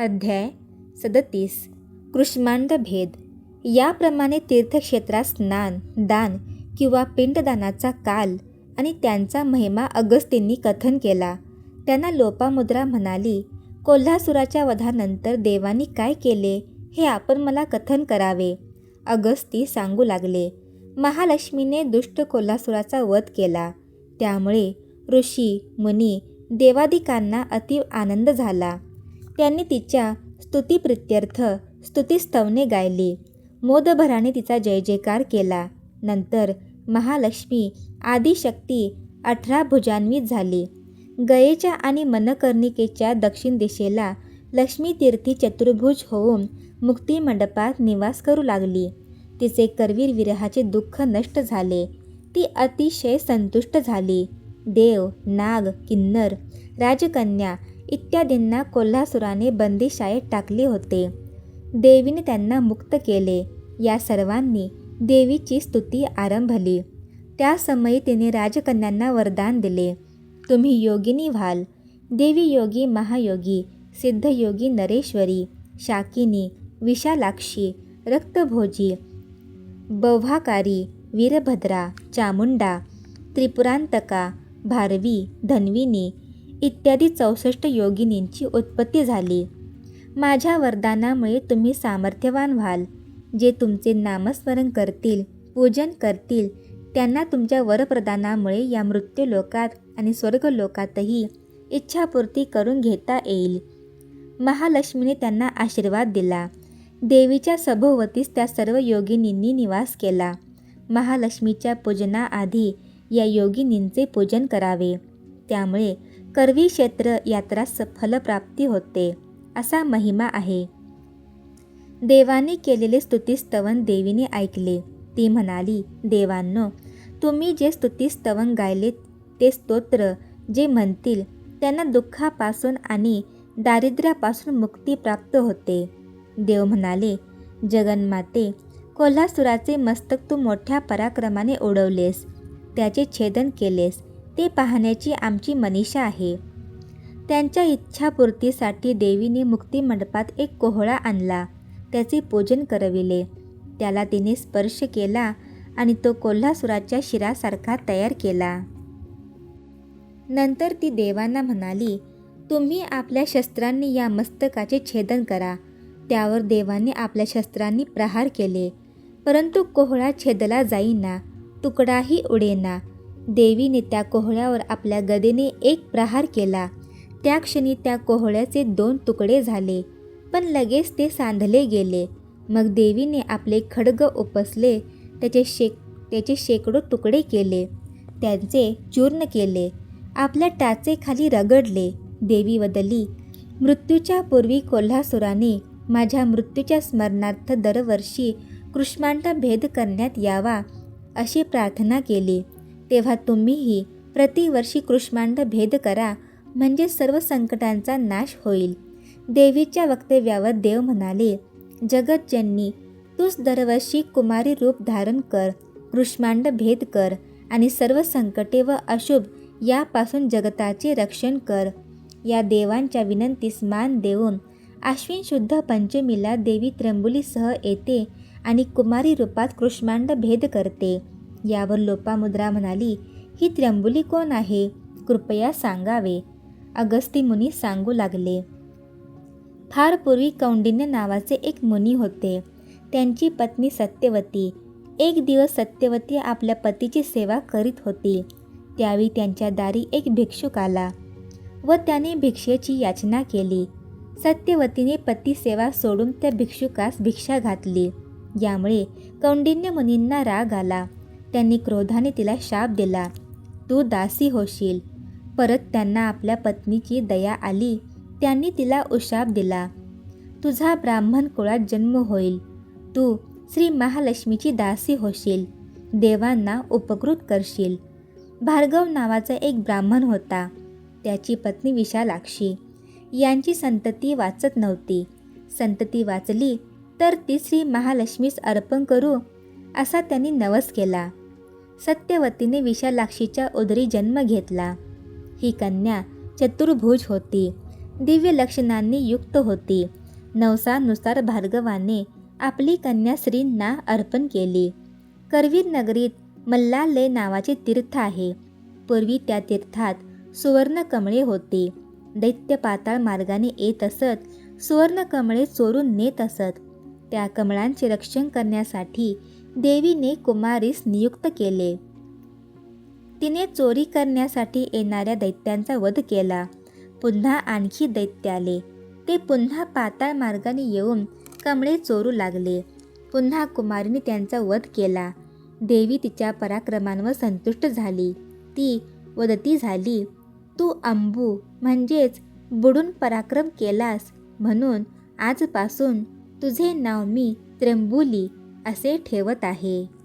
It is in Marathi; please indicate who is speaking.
Speaker 1: अध्याय सदतीस. कृष्मांड भेद. याप्रमाणे तीर्थक्षेत्रात स्नान दान किंवा पिंडदानाचा काल आणि त्यांचा महिमा अगस्तींनी कथन केला. त्यांना लोपामुद्रा म्हणाली कोल्हासुराच्या वधानंतर देवांनी काय केले हे आपण मला कथन करावे. अगस्ती सांगू लागले. महालक्ष्मीने दुष्ट कोल्हासुराचा वध केला. त्यामुळे ऋषी मुनी देवादिकांना अति आनंद झाला. त्यांनी तिच्या स्तुतीप्रित्यर्थ स्तुतिस्तवने गायली. मोदभराने तिचा जय जयकार केला. नंतर महालक्ष्मी आदिशक्ती अठरा भुजान्वित झाली. गयेच्या आणि मनकर्णिकेच्या दक्षिण दिशेला लक्ष्मीतीर्थी चतुर्भुज होऊन मुक्तिमंडपात निवास करू लागली. तिचे करवीर विरहाचे दुःख नष्ट झाले. ती अतिशय संतुष्ट झाली. देव नाग किन्नर राजकन्या इत्यादींना कोल्हासुराने बंदीशाळेत टाकले होते. देवीने त्यांना मुक्त केले. या सर्वांनी देवीची स्तुती आरंभली. त्या समयी तिने राजकन्यांना वरदान दिले. तुम्ही योगिनी व्हाल. देवी योगी महायोगी सिद्धयोगी नरेश्वरी शाकिनी विशालाक्षी रक्तभोजी बव्हाकारी वीरभद्रा चामुंडा त्रिपुरांतका भारवी धन्विनी इत्यादी चौसष्ट योगिनींची उत्पत्ती झाली. माझ्या वरदानामुळे तुम्ही सामर्थ्यवान व्हाल. जे तुमचे नामस्मरण करतील पूजन करतील त्यांना तुमच्या वरप्रदानामुळे या मृत्यूलोकात आणि स्वर्गलोकातही इच्छापूर्ती करून घेता येईल. महालक्ष्मीने त्यांना आशीर्वाद दिला. देवीच्या सभोवतीस त्या सर्व योगिनींनी निवास केला. महालक्ष्मीच्या पूजनाआधी या योगिनींचे पूजन करावे. त्यामुळे करवी क्षेत्र यात्रा फलप्राप्ती होते असा महिमा आहे. देवाने केलेले स्तुतीस्तवन देवीने ऐकले. ती म्हणाली देवांनो तुम्ही जे स्तुतीस्तवन गायले ते स्तोत्र जे म्हणतील त्यांना दुःखापासून आणि दारिद्र्यापासून मुक्ती प्राप्त होते. देव म्हणाले जगन्माते कोल्हासुराचे मस्तक तू मोठ्या पराक्रमाने उडवलेस त्याचे छेदन केलेस ते पाहण्याची आमची मनीषा आहे. त्यांच्या इच्छापूर्तीसाठी देवीने मुक्तिमंडपात एक कोहळा आणला. त्याचे पूजन करविले. त्याला तिने स्पर्श केला आणि तो कोल्हासुराच्या शिरासारखा तयार केला. नंतर ती देवांना म्हणाली तुम्ही आपल्या शस्त्रांनी या मस्तकाचे छेदन करा. त्यावर देवाने आपल्या शस्त्रांनी प्रहार केले. परंतु कोहळा छेदला जाईना तुकडाही उडेना. देवीने त्या कोहळ्यावर आपल्या गदेने एक प्रहार केला. त्या क्षणी त्या कोहळ्याचे दोन तुकडे झाले पण लगेच ते सांधले गेले. मग देवीने आपले खडग उपसले त्याचे शेक त्याचे शेकडो तुकडे केले. त्यांचे चूर्ण केले. आपल्या टाचेखाली रगडले. देवी वदली मृत्यूच्या पूर्वी कोल्हासुराने माझ्या मृत्यूच्या स्मरणार्थ दरवर्षी कृष्मांड भेद करण्यात यावा अशी प्रार्थना केली. तेव्हा तुम्हीही प्रतिवर्षी कृष्मांड भेद करा म्हणजे सर्व संकटांचा नाश होईल. देवीच्या वक्तव्यावर देव म्हणाले जगतजननी तूच दरवर्षी कुमारी रूप धारण कर कृष्मांड भेद कर आणि सर्व संकटे व अशुभ यापासून जगताचे रक्षण कर. या देवांच्या विनंतीस मान देऊन आश्विन शुद्ध पंचमीला देवी त्र्यंबुलीसह येते आणि कुमारी रूपात कृष्मांड भेद करते. यावर लोपामुद्रा म्हणाली ही त्र्यंबुली कोण आहे? कृपया सांगावे. अगस्ती मुनी सांगू लागले. फार पूर्वी कौंडिन्य नावाचे एक मुनी होते. त्यांची पत्नी सत्यवती एक दिवस सत्यवती आपल्या पतीची सेवा करीत होती. त्यावेळी त्यांच्या दारी एक भिक्षुक आला व त्याने भिक्षेची याचना केली. सत्यवतीने पती सेवा सोडून त्या भिक्षुकास भिक्षा घातली. यामुळे कौंडिन्य मुनींना राग आला. त्यांनी क्रोधाने तिला शाप दिला. तू दासी होशील. परत त्यांना आपल्या पत्नीची दया आली त्यांनी तिला उशाप दिला. तुझा ब्राह्मण कुळात जन्म होईल. तू श्री महालक्ष्मीची दासी होशील. देवांना उपकृत करशील. भार्गव नावाचा एक ब्राह्मण होता. त्याची पत्नी विशालाक्षी. यांची संतती वाचत नव्हती. संतती वाचली तर ती श्री महालक्ष्मीस अर्पण करू असा त्यांनी नवस केला. सत्यवतीने विशालाक्षीच्या उदरी जन्म घेतला. ही कन्या चतुर्भुज होती. दिव्य लक्षणांनी युक्त होती. नवसानुसार भार्गवाने आपली कन्या श्रींना अर्पण केली. करवीर नगरीत मल्लालय नावाचे तीर्थ आहे. पूर्वी त्या तीर्थात सुवर्ण कमळे होती. दैत्य पाताळ मार्गाने येत असत सुवर्ण कमळे चोरून नेत असत. त्या कमळांचे रक्षण करण्यासाठी देवीने कुमारीस नियुक्त केले. तिने चोरी करण्यासाठी येणाऱ्या दैत्यांचा वध केला. पुन्हा आणखी दैत्य आले. ते पुन्हा पाताळ मार्गाने येऊन कमळे चोरू लागले. पुन्हा कुमारीने त्यांचा वध केला. देवी तिच्या पराक्रमांवर संतुष्ट झाली. ती वदती झाली तू अंबू म्हणजेच बुडून पराक्रम केलास म्हणून आजपासून तुझे नाव मी त्र्यंबुली असे ठेवत आहे.